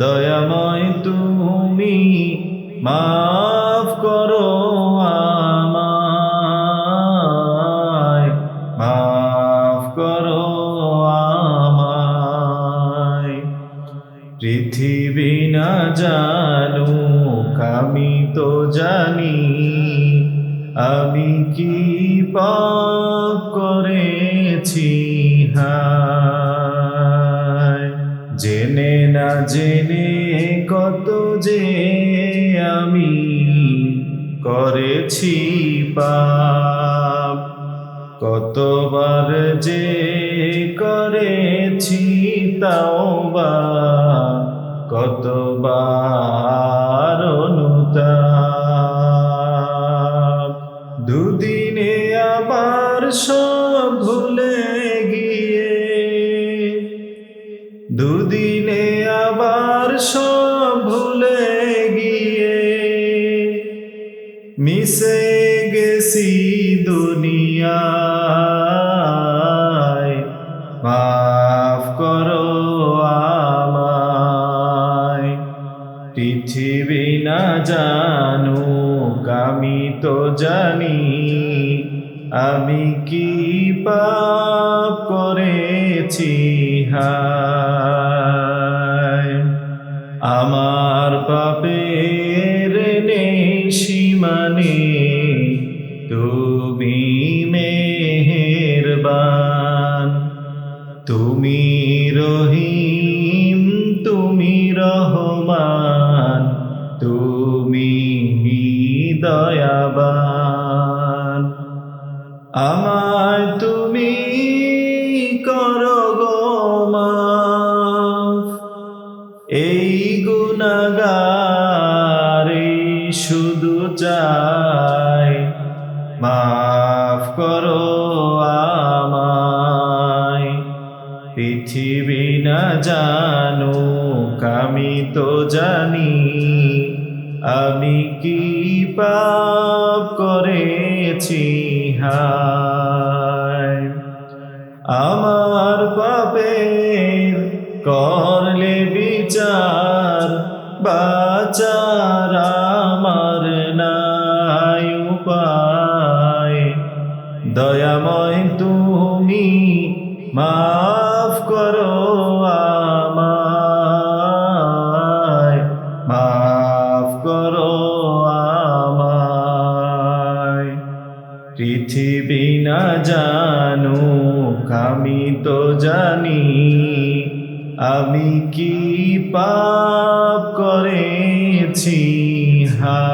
দয়াময় তুমি মাফ করো আমায়, মাফ করো আমায়। পৃথিবী না জানুক, আমি তো জানি আমি কি পাপ করেছি হায় জেনে কত যে আমি করেছি পাপ। কতবার যে করেছি তাও বা কতবার অনুতাপ। দুদিনে আবার সব সব ভুলে গিয়ে মিশে গেছি দুনিয়ায়। মাফ করো আমায়। পৃথিবী না জানুক, আমি তো জানি আমি কি পাপ করেছি, হায়। সীমানে তুমি মেহেরবান। তুমি রহিম তুমি রহমান। তুমি দয়াবান আমায় তুমি করো এই গুণাগারে শুধু চাই, মাফ করো আমায়। পৃথিবী না জানুক, আমি তো জানি, আমি কি পাপ করেছি আমার পাপের করলে বিচার বাচার আমার নাই উপায়। দয়াময় তুমি মাফ করো আমায়। মাফ করো আমায়। পৃথিবী না জানুক, আমি তো জানি। আমি কি পাপ করেছি? হা